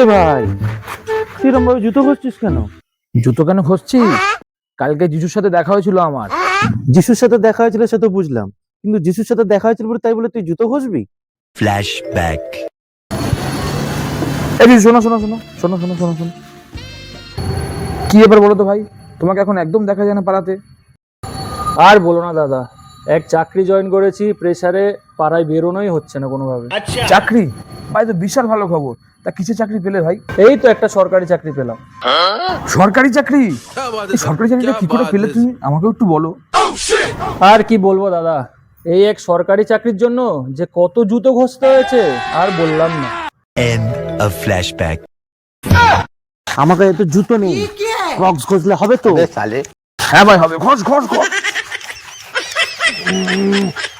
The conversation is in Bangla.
এ ভাই কিরম ভাবে জুতো ঘষছিস কেন? জুতো কেন খুঁজছি? কালকে জিজুর সাথে দেখা হয়েছিল আমার। যিশুর সাথে দেখা হয়েছিল সে তো বুঝলাম কিন্তু যিশুর সাথে দেখা হয়েছিল বলে তাই বলে তুই জুতো ঘষবি Flashback. এই জিজু, শোনো শোনো শোনো শোনো শোনো শোনো শোনো। কি এবার বলো তো ভাই? তোমাকে এখন একদম দেখা যায় না পাড়াতে? আর বলো না দাদা এক চাকরি জয়েন করেছি প্রেসারে পাড়ায় বেরোনোই হচ্ছে না কোনোভাবে। চাকরি? ভাই তো বিশাল ভালো খবর। তা কিসে চাকরি পেলে ভাই? এই তো একটা সরকারি চাকরি পেলাম। সরকারি চাকরি? সরকারি চাকরিটা কি করে পেলে তুমি? আমাকেও একটু বলো। আর কি বলব দাদা? এই এক সরকারি চাকরির জন্য যে কত জুতো ঘষতে হয়েছে আর বললাম না। End of flashback. আমাকে এত জুতো নেই। ক্রক্স ঘষলে হবে তো? হ্যাঁ ভাই হবে। ঘষ ঘষ ঘষ।